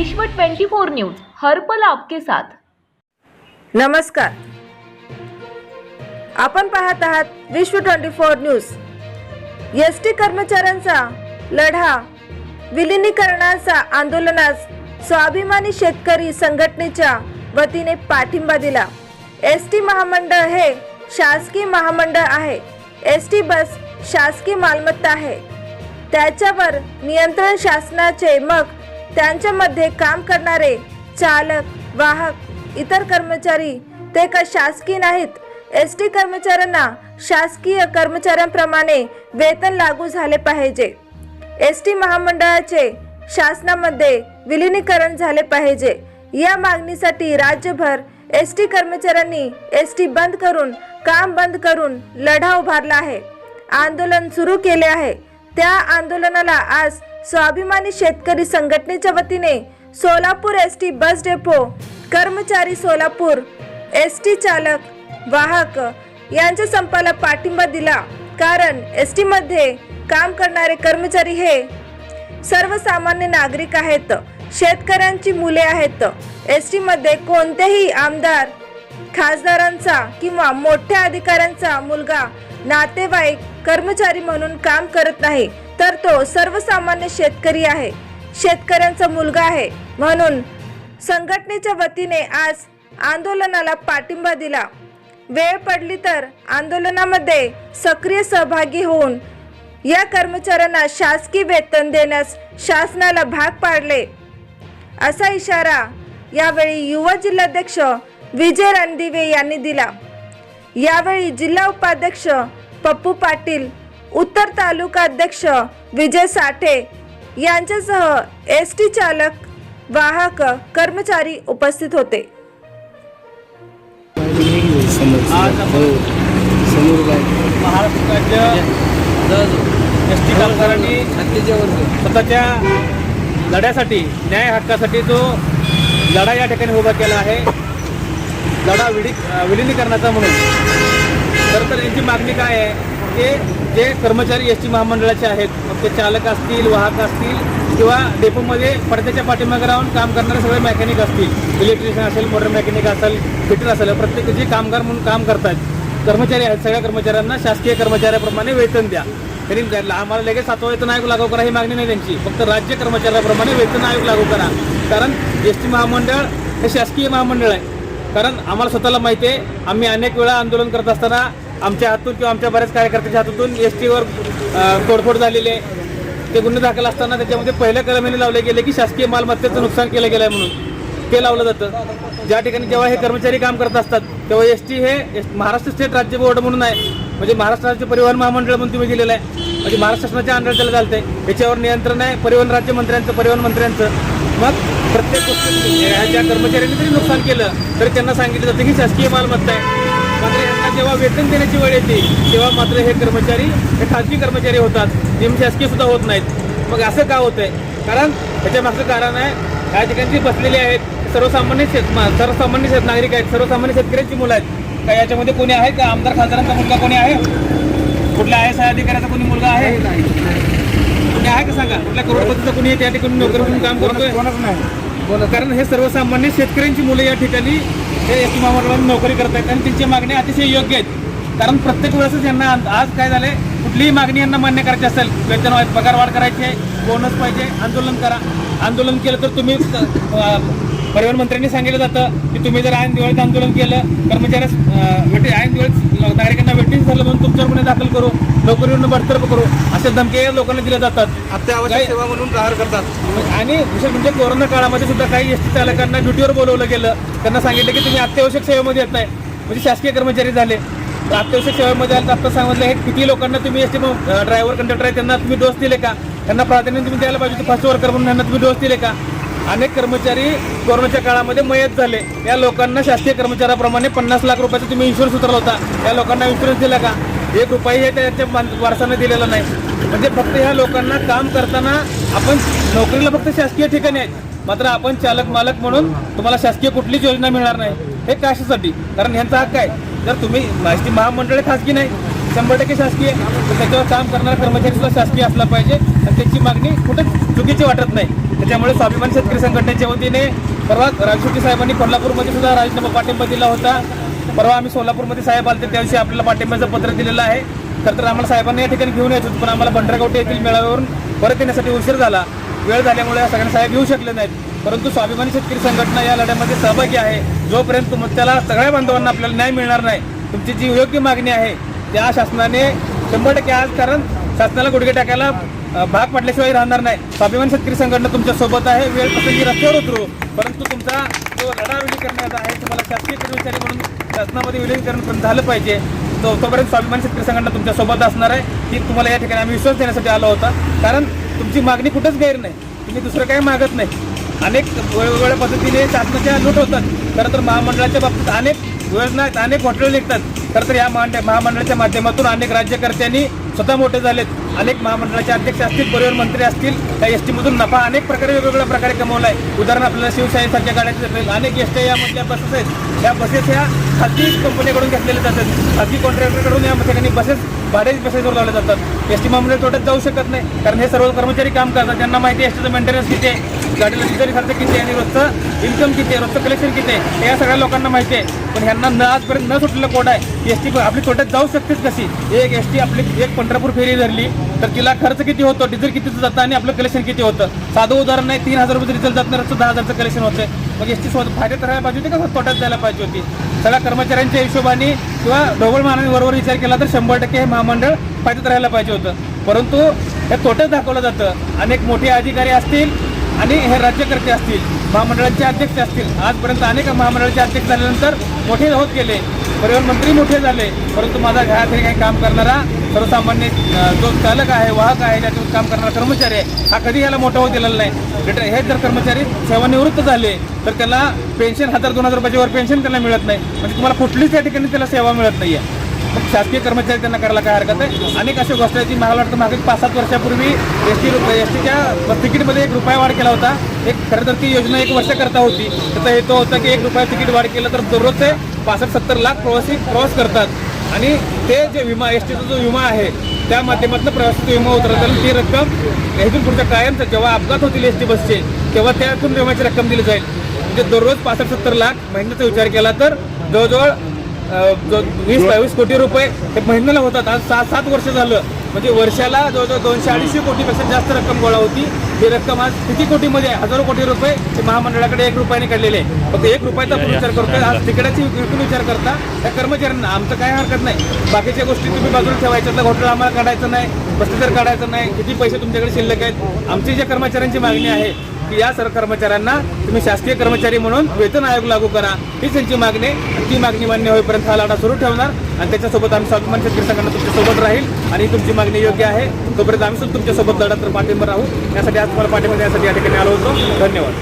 विश्व 24 न्यूज हर्पल आपके साथ. नमस्कार. आपण पाहत आहात Vishwa twenty four news. S T कर्मचाऱ्यांचा लढा विलिनीकरणाचा आंदोलनास स्वाभिमानी शेतकरी संघटनेच्या वतीने पाठिंबा दिला. एस टी महामंडळ हे शासकीय महामंडळ आहे. एस टी बस शासकीय मालमत्ता आहे. त्याच्यावर नियंत्रण शासनाचे मग त्यांच्यामध्ये काम करणारे चालक वाहक इतर कर्मचारी ते का शासकीय नाहीत? एस टी कर्मचाऱ्यांना शासकीय कर्मचाऱ्यांप्रमाणे वेतन लागू झाले पाहिजे. एस टी महामंडळाचे शासनामध्ये विलिनीकरण झाले पाहिजे. या मागणीसाठी राज्यभर एस टी कर्मचाऱ्यांनी एस टी बंद करून काम बंद करून लढा उभारला आहे. आंदोलन सुरू केले आहे. त्या आंदोलनाला आज स्वाभिमानी शेतकरी संघटनेच्या वतीने Solapur S T bus depot कर्मचारी सोलापूर एस टी चालक वाहक यांच्या संपाला पाठिंबा दिला. कारण एस टी मध्ये काम करणारे कर्मचारी हे सर्वसामान्य नागरिक आहेत. शेतकऱ्यांची मुले आहेत. एस टी मध्ये आमदार खासदारांचा किंवा मोठ्या अधिकाऱ्यांचा मुलगा नातेवाईक कर्मचारी म्हणून काम करत नाही. तर तो सर्वसामान्य शेतकरी आहे. शेतकऱ्यांचा मुलगा आहे. म्हणून संघटनेच्या वतीने आज आंदोलनाला पाठिंबा दिला. वेळ पडली तर आंदोलनामध्ये सक्रिय सहभागी होऊन या कर्मचाऱ्यांना शासकीय वेतन देण्यास शासनाला भाग पाडले. असा इशारा यावेळी युवा जिल्हाध्यक्ष विजय रणदिवे यांनी दिला. यावेळी जिल्हा उपाध्यक्ष पप्पू पाटील उत्तर तालुका अध्यक्ष विजय साठे यांच्यासह एस टी चालक वाहक कर्मचारी उपस्थित होते. आज आपण एस टी कामगारांनी स्वतःच्या लढ्यासाठी न्याय हक्कासाठी जो लढा या ठिकाणी उभा केला आहे लढा विली विलिनीकरणाचा म्हणून. खरं तर यांची मागणी काय आहे की जे कर्मचारी एस टी महामंडळाचे आहेत मग ते चालक असतील वाहक असतील किंवा डेपोमध्ये पडद्याच्या पाठीमागे राहून काम करणारे सगळे मेकॅनिक असतील इलेक्ट्रिशियन असेल मोटर मेकॅनिक असेल फिटर असेल प्रत्येक जे कामगार म्हणून काम करतात कर्मचारी आहेत सगळ्या कर्मचाऱ्यांना शासकीय कर्मचाऱ्याप्रमाणे वेतन द्या. तरी आम्हाला लगेच सातवा वेतन आयोग लागू करा ही मागणी नाही त्यांची. फक्त राज्य कर्मचाऱ्याप्रमाणे वेतन आयोग लागू करा. कारण एस टी महामंडळ हे शासकीय महामंडळ आहे. कारण आम्हाला स्वतःला माहिती आहे आम्ही अनेक वेळा आंदोलन करत असताना आमच्या हातून किंवा आमच्या बऱ्याच कार्यकर्त्यांच्या हातून एस टीवर तोडफोड झालेली आहे. ते गुन्हे दाखल असताना त्याच्यामध्ये पहिल्या कलमेने लावले गेले की शासकीय मालमत्तेचं नुकसान केलं गेलं आहे म्हणून. ते लावलं जातं. ज्या ठिकाणी जेव्हा हे कर्मचारी काम करत असतात तेव्हा एस टी हे एस- महाराष्ट्र स्टेट राज्य बोर्ड म्हणून आहे. म्हणजे महाराष्ट्र राज्य परिवहन महामंडळ म्हणून तुम्ही दिलेलं आहे. म्हणजे महाराष्ट्र शासनाच्या अंडर त्याला चालतंय. याच्यावर नियंत्रण आहे. परिवहन राज्यमंत्र्यांचं परिवहन मंत्र्यांचं. मग प्रत्येक गोष्टी ह्या ज्या कर्मचाऱ्यांनी जरी नुकसान केलं तरी त्यांना सांगितलं जातं की शासकीय मालमत्ता आहे. जेव्हा वेतन देण्याची वेळ येते तेव्हा मात्र हे कर्मचारी हे खाजगी कर्मचारी होतात. निम शासकीय सुद्धा होत नाहीत. मग असं का होतंय? कारण ह्याच्या मागचं कारण आहे ह्या ठिकाणी बसलेली आहेत सर्वसामान्य शेत सर्वसामान्य शेत नागरिक आहेत सर्वसामान्य शेतकऱ्यांची मुलं आहेत. का याच्यामध्ये कोणी आहे का? आमदार खासदारांचा मुलगा कोणी आहे? कुठल्या आय एस आय अधिकाऱ्याचा कोणी मुलगा आहे? कोणी आहे का सांगा? कुठल्या करोडपतीचा कोणी त्या ठिकाणी नोकरी म्हणून काम करतोय? बोला कारण हे सर्वसामान्य शेतकऱ्यांची मुलं या ठिकाणी एस टी महामंडळात नोकरी करत आहेत आणि त्यांची मागणी अतिशय योग्य आहेत. कारण प्रत्येक वेळेसच यांना आज काय झालंय? कुठलीही मागणी यांना मान्य करायची असेल वेतन वाढ- पगार वाढ करायची आहे बोनस पाहिजे आंदोलन करा. आंदोलन केलं तर तुम्ही परिवहन मंत्र्यांनी सांगितलं जातं की तुम्ही जर ऐन दिवाळीत आंदोलन केलं कर्मचाऱ्यास वेटी ऐन दिवाळीत नागरिकांना वेटिंग झालं म्हणून तुमच्यावर गुन्हे दाखल करू नोकरीवरून बडतर्फ करू अशा धमके लोकांना दिल्या जातात. अत्यावश्यक सेवा म्हणून प्रहार करतात. आणि विशेष म्हणजे कोरोना काळामध्ये सुद्धा काही एस टी चालकांना ड्युटीवर बोलवलं गेलं. त्यांना सांगितलं की तुम्ही अत्यावश्यक सेवेमध्ये येत नाही. म्हणजे शासकीय कर्मचारी झाले. तर अत्यावश्यक सेवेमध्ये आलं तर आता सांगितलं हे किती लोकांना तुम्ही एस टी ड्रायव्हर कंडक्टर आहे त्यांना तुम्ही डोस दिले का? त्यांना प्राधान्य तुम्ही द्यायला पाहिजे फर्स्ट वर्कर म्हणून त्यांना तुम्ही डोस दिले का? अनेक कर्मचारी कोरोनाच्या काळामध्ये मयत झाले. या लोकांना शासकीय कर्मचाऱ्याप्रमाणे पन्नास लाख रुपयाचा तुम्ही इन्शुरन्स उतरला होता. या लोकांना इन्शुरन्स दिला का? एक रुपयाही हे त्याच्या वारसाने दिलेला नाही. म्हणजे फक्त ह्या लोकांना काम करताना आपण नोकरीला फक्त शासकीय ठिकाणी आहेत. मात्र आपण चालक मालक म्हणून तुम्हाला शासकीय कुठलीच योजना मिळणार नाही. हे कशासाठी? कारण ह्यांचा हक्क आहे. जर तुम्ही माहिती महामंडळ खासगी नाही शंभर टक्के शासकीय त्याच्यावर काम करणारा कर्मचारी सुद्धा शासकीय असला पाहिजे. आणि त्याची मागणी कुठंच चुकीची वाटत नाही. त्याच्यामुळे स्वाभिमानी शेतकरी संघटनेच्या वतीने परवा राजशेट्टी साहेबांनी कोल्हापूरमध्ये सुद्धा राजीनामा पाठिंबा दिला होता. परवा आम्ही सोलापूरमध्ये साहेब आलते त्या दिवशी आपल्याला पाठिंब्याचं पत्र दिलेलं आहे. खरं तर आम्हाला साहेबांनी या ठिकाणी घेऊन यायचं होतं पण आम्हाला भंडारगावटे येथील मेळाव्यावरून परत येण्यासाठी उशीर झाला. वेळ झाल्यामुळे सगळ्यांना साहेब येऊ शकले नाहीत. परंतु स्वाभिमानी शेतकरी संघटना या लढ्यामध्ये सहभागी आहे. जोपर्यंत तुम त्याला सगळ्या बांधवांना आपल्याला न्याय मिळणार नाही तुमची जी योग्य मागणी आहे त्या शासनाने शंभर टक्के आज कारण शासनाला गुडघे टाकायला भाग पडल्याशिवाय राहणार नाही. स्वाभिमान शेतकरी संघटना तुमच्यासोबत आहे. वेळ प्रसंगी रस्त्यावर उतरू परंतु तुमचा जो लढा विलीकरणाचा आहे तुम्हाला शासकीय कर्मचारी म्हणून शासनामध्ये विलीनीकरण पण झालं पाहिजे. तो तोपर्यंत स्वाभिमान शेतकरी संघटना तुमच्यासोबत असणार आहे. की तुम्हाला या ठिकाणी आम्ही विश्वास देण्यासाठी आलो होता. कारण तुमची मागणी कुठंच गैर नाही. तुम्ही दुसरं काही मागत नाही. अनेक वेगवेगळ्या पद्धतीने शासनाच्या लूट होतात. खरं तर महामंडळाच्या बाबतीत अनेक योजना आहेत अनेक हॉटेल निघतात. खरं तर या महामंडळ महामंडळाच्या माध्यमातून अनेक राज्यकर्त्यांनी स्वतः मोठे झालेत. अनेक महामंडळाचे अध्यक्ष असतील परिवहन मंत्री असतील त्या एस टीमधून नफा अनेक प्रकारे वेगवेगळ्या प्रकारे कमवला आहे उदाहरण आपल्याला शिवशाहीसारख्या गाड्या अनेक एस टी यामधल्या बसेस आहेत. या बसेस ह्या खाजगी कंपनीकडून घेतलेल्या जातात. खाजगी कॉन्ट्रॅक्टरकडून या ठिकाणी बसेस भाडेच बसेसवर लावल्या जातात. एस टी महामंडळ तोट्यात जाऊ शकत नाही. कारण हे सर्व कर्मचारी काम करतात. त्यांना माहिती एस टीचं मेंटेनन्स किती आहे. गाडीला डिझेल खर्च किती आहे आणि रोजचं इन्कम किती आहे रोजचं कलेक्शन किती आहे या सगळ्या लोकांना माहिती आहे. पण ह्यांना न आजपर्यंत न सुटलेलं कोड आहे. एस टी आपली तोट्यात जाऊ शकतेच कशी? एक एस टी आपली एक पंढरपूर फेरी धरली तर तिला खर्च किती होतो? डिझेल कितीचं जातं आणि आपलं कलेक्शन किती होतं? साधं उदाहरण नाही तीन हजार रुपये डिझेल जात नाही रोजचं दहा हजारचं कलेक्शन होतं मग एस टी स्वतः फायद्यात राहायला पाहिजे होती का? तोट्यात जायला पाहिजे होती. सगळ्या कर्मचाऱ्यांच्या हिशोबाने किंवा ढोबळ मानाने बरोबर विचार केला तर शंभर टक्के हे महामंडळ फायद्यात राहायला पाहिजे होतं. परंतु हे तोट्यात दाखवलं जातं. अनेक मोठे अधिकारी असतील आणि हे राज्यकर्ते असतील महामंडळाचे अध्यक्ष असतील आजपर्यंत अनेक महामंडळाचे अध्यक्ष झाल्यानंतर मोठे होत गेले. परिवहन मंत्री मोठे झाले परंतु माझा घरातरी काही काम करणारा सर्वसामान्य जो चालक आहे वाहक आहे त्याच्यावर काम करणारा कर्मचारी आहे हा कधी याला मोठा होत गेलेला नाही. रिटायर हे जर कर्मचारी सेवानिवृत्त झाले तर त्याला पेन्शन हजार दोन हजार रुपयाच्या वर पेन्शन त्याला मिळत नाही. म्हणजे तुम्हाला कुठलीच या ठिकाणी त्याला सेवा मिळत नाही आहे शासकीय कर्मचारी त्यांना करायला काय हरकत आहे? अनेक अशा गोष्टी आहेत जी मला वाटतं मागील पाच सात वर्षापूर्वी एस टी रुपये एस टीच्या तिकीटमध्ये एक रुपया वाढ केला होता. एक खरं तर ती योजना एक वर्षाकरता होती. त्याचा हेतू होता की एक रुपया तिकीट वाढ केलं तर दररोजचे पासष्ट सत्तर लाख प्रवासी प्रवास करतात. आणि ते जे विमा एस टीचा जो विमा आहे त्या माध्यमातून प्रवासाचा विमा उतरवताना ती रक्कम इथून पुढच्या कायमचं जेव्हा अपघात होतील एस टी बसचे तेव्हा त्यातून विम्याची रक्कम दिली जाईल. म्हणजे दररोज पासष्ट सत्तर लाख महिन्याचा विचार केला तर जवळजवळ वीस बावीस कोटी रुपये हे महिन्याला होतात. आज सात सात वर्ष झालं. म्हणजे वर्षाला जवळजवळ दोनशे अडीचशे कोटीपेक्षा जास्त रक्कम गोळा होती. ही रक्कम आज किती कोटीमध्ये आहे? हजारो कोटी रुपये हे महामंडळाकडे एक रुपयाने काढलेले आहे. फक्त एक रुपयाचा आपण विचार करतोय. आज तिकिटाची विक्री विचार करता त्या कर्मचाऱ्यांना आमचं काय हरकत नाही. बाकीच्या गोष्टी तुम्ही बाजूला ठेवायच्या घोटाळा आम्हाला काढायचं नाही बस्तीदर काढायचं नाही. किती पैसे तुमच्याकडे शिल्लक आहेत? आमची ज्या कर्मचाऱ्यांची मागणी आहे की या सर्व कर्मचाऱ्यांना तुम्ही शासकीय कर्मचारी म्हणून वेतन आयोग लागू करा. हीच त्यांची मागणी. आणि ती मागणी मान्य होईपर्यंत हा लढा सुरू ठेवणार. आणि त्याच्यासोबत आम्ही स्वाभिमान शेतकरी संघटना तुमच्यासोबत राहील आणि ही तुमची मागणी योग्य आहे. तोपर्यंत आम्ही सुद्धा तुमच्यासोबत लढा तर पाठिंबा राहू. यासाठी आज तुम्हाला पाठिंबा देण्यासाठी या ठिकाणी आलो होतो. धन्यवाद.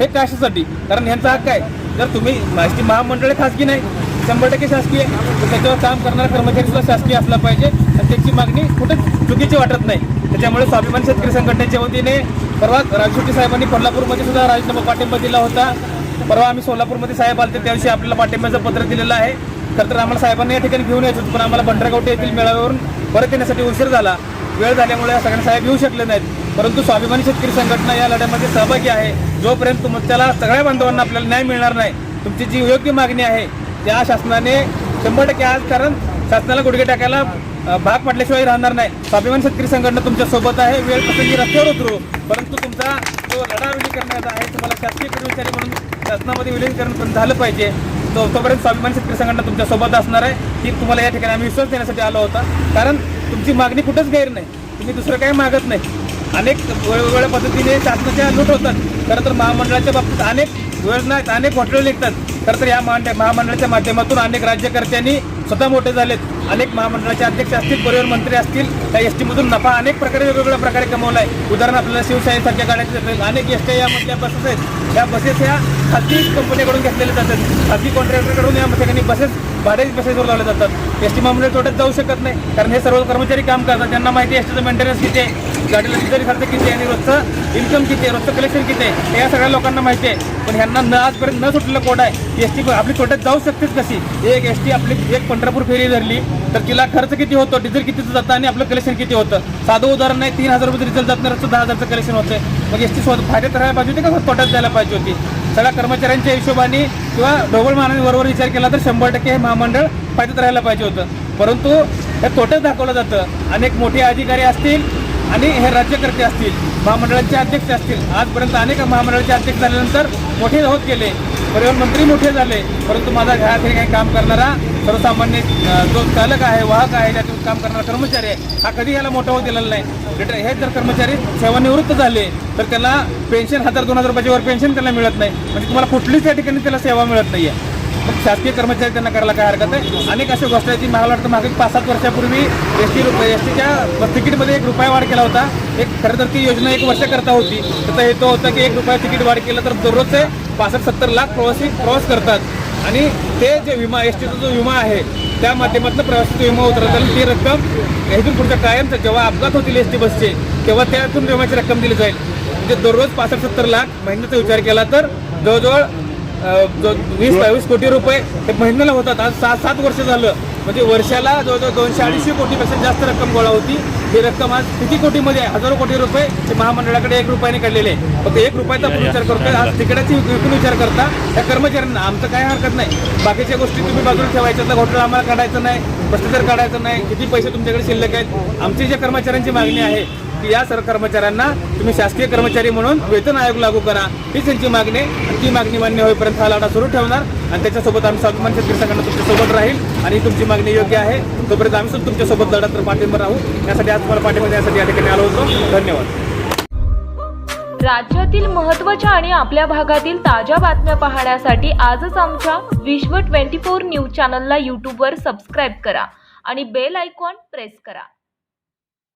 हे कशासाठी? कारण यांचा हक्क आहे. जर तुम्ही एस महामंडळ खासगी नाही शंभर टक्के शासकीय आहे. तर त्याच्यावर काम करणारा कर्मचारी सुद्धा शासकीय असला पाहिजे. आणि त्याची मागणी कुठेच चुकीची वाटत नाही. त्याच्यामुळे स्वाभिमान शेतकरी संघटनेच्या वतीने परवा राजशेट्टी साहेबांनी कोल्हापूरमध्ये सुद्धा राजीनामा पाठिंबा दिला होता. परवा आम्ही सोलापूरमध्ये साहेब आले त्याविषयी आपल्याला पाठिंब्याचं पत्र दिलेलं आहे. तर आम्हाला साहेबांनी या ठिकाणी घेऊन यायचं होतं पण आम्हाला भंडारगावटे येथील मेळाव्यावरून परत येण्यासाठी उशीर झाला. वेळ झाल्यामुळे सगळ्यांना साहेब येऊ शकले नाहीत. परंतु स्वाभिमानी शेतकरी संघटना या लढ्यामध्ये सहभागी आहे. जोपर्यंत तुम त्याला सगळ्या बांधवांना आपल्याला न्याय मिळणार नाही तुमची जी योग्य मागणी आहे त्या शासनाने शंभर टक्के आज कारण शासनाला गुडघे टाकायला भाग पडल्याशिवाय राहणार नाही. स्वाभिमान शेतकरी संघटना तुमच्यासोबत आहे. वेळ प्रसंगी रस्त्यावर उतरू. परंतु तुमचा जो लढा विलीकरणाचा आहे तुम्हाला शासकीय कर्मचारी म्हणून शासनामध्ये विलीनीकरण झालं पाहिजे. तोपर्यंत स्वाभिमान शेतकरी संघटना तुमच्यासोबत असणार आहे. की तुम्हाला या ठिकाणी आम्ही विश्वास देण्यासाठी आलो होता. कारण तुमची मागणी कुठंच गैर नाही. तुम्ही दुसरं काही मागत नाही. अनेक वेगवेगळ्या पद्धतीने शासनाच्या लूट होतात. खरं तर महामंडळाच्या बाबतीत अनेक योजना आहेत अनेक हॉटेल निघतात. खरं तर या महामंडळ महामंडळाच्या माध्यमातून अनेक राज्यकर्त्यांनी स्वतः मोठे झालेत. अनेक महामंडळाचे अध्यक्ष असतील परिवहन मंत्री असतील त्या एस टीमधून नफा अनेक प्रकारे वेगवेगळ्या प्रकारे कमवला आहे उदाहरण आपल्याला शिवशाहीसारख्या गाड्या अनेक एस टी यामधल्या बसेस आहेत. या बसेस ह्या खाजगी कंपनीकडून घेतलेल्या जातात. खाजगी कॉन्ट्रॅक्टरकडून या ठिकाणी बसेस भाडेच बसेसवर लावल्या जातात. एस टी महामंडळ तोट्यात जाऊ शकत नाही. कारण हे सर्व कर्मचारी काम करतात त्यांना माहिती एस टीचं मेंटेनन्स किती आहे. गाडीला डिझेल खर्च किती आहे आणि रोजचं इन्कम किती आहे रोजचं कलेक्शन किती आहे या सगळ्या लोकांना माहिती आहे. पण ह्यांना न आजपर्यंत न सुटलेलं कोड आहे. एस टी आपली तोट्यात जाऊ शकतेच कशी? एक एस टी आपली एक पंढरपूर फेरी धरली तर तिला खर्च किती होतो? डिझेल कितीचं जातं आणि आपलं कलेक्शन किती होतं? साधं उदाहरण नाही तीन हजार रुपये डिझेल जात नाही रोजचं दहा हजारचं कलेक्शन होतं मग एस टी स्वतः फायद्यात राहायला पाहिजे होती का तोट्यात जायला पाहिजे होती? सगळ्या कर्मचाऱ्यांच्या हिशोबाने किंवा ढोबळ मानाने बरोबर विचार केला तर शंभर टक्के हे महामंडळ फायद्यात राहायला पाहिजे होतं. परंतु हे तोट्यात दाखवलं जातं. अनेक मोठे अधिकारी असतील आणि हे राज्यकर्ते असतील महामंडळाचे अध्यक्ष असतील आजपर्यंत अनेक महामंडळाचे अध्यक्ष झाल्यानंतर मोठे होत गेले. परिवहन मंत्री मोठे झाले परंतु माझा घरात हे काही काम करणारा सर्वसामान्य जो चालक आहे वाहक आहे त्यातून काम करणारा कर्मचारी आहे हा कधी ह्याला मोठा होत दिलेला नाही. रिटायर हे जर कर्मचारी सेवानिवृत्त झाले तर त्याला पेन्शन हजार दोन हजार रुपयाच्यावर पेन्शन त्याला मिळत नाही. म्हणजे तुम्हाला कुठलीच या ठिकाणी त्याला सेवा मिळत नाही आहे मग शासकीय कर्मचारी त्यांना करायला काय हरकत आहे? अनेक अशा गोष्टी आहेत की मला वाटतं मागे पाच सात वर्षापूर्वी एस टी रुपये एस टीच्या तिकीटमध्ये एक रुपया वाढ केला होता. एक खरं तर ती योजना एक वर्षाकरता होती. त्याचा हेतू होता की एक रुपया तिकीट वाढ केलं तर दररोजचे पासष्ट सत्तर लाख प्रवासी प्रवास करतात. आणि ते जे विमा एस टीचा जो विमा आहे त्या माध्यमातून प्रवासाचा विमा उतरत आणि ती रक्कम इथून पुढच्या कायमचं जेव्हा अपघात होतील एस टी बसचे तेव्हा त्यातून विम्याची रक्कम दिली जाईल. म्हणजे दररोज पासष्ट सत्तर लाख महिन्याचा विचार केला तर जवळजवळ जो वीस बावीस कोटी रुपये हे महिन्याला होतात. आज सात सात वर्ष झालं. म्हणजे वर्षाला जवळजवळ दोनशे अडीचशे कोटीपेक्षा जास्त रक्कम गोळा होती. ही रक्कम आज किती कोटीमध्ये आहे? हजारो कोटी रुपये हे महामंडळाकडे एक रुपयाने काढलेले आहे. फक्त एक रुपयाचा आपण विचार करतोय. आज तिकिटाची विकून विचार करता त्या कर्मचाऱ्यांना आमचं काय हरकत नाही. बाकीच्या गोष्टी तुम्ही बाजूला ठेवायच्या घोटाळा आम्हाला काढायचं नाही. भ्रष्टाचार काढायचं नाही. किती पैसे तुमच्याकडे शिल्लक आहेत? आमची ज्या कर्मचाऱ्यांची मागणी आहे की या सर्व कर्मचाऱ्यांना तुम्ही शासकीय कर्मचारी म्हणून वेतन आयोग लागू करा. ही त्यांची मागणी आणि ती मागणी मान्य होईपर्यंत हा लढा सुरू ठेवणार. आणि त्याच्यासोबत आम्ही स्वाभिमान शेतकरी संघटना तुमच्यासोबत राहील. आणि तुमची मागणी योग्य आहे. तोपर्यंत आम्ही सुद्धा तुमच्यासोबत लढा तर पाठिंबा राहू. यासाठी आज तुम्हाला पाठिंबा देण्यासाठी या ठिकाणी आलो होतो. धन्यवाद. राज्यातील महत्त्वाच्या आणि आपल्या भागातील ताज्या बातम्या पाहण्यासाठी आजच आमच्या विश्व 24 न्यूज चॅनलला यूट्यूबवर सबस्क्राईब करा. आणि बेल आयकॉन प्रेस करा.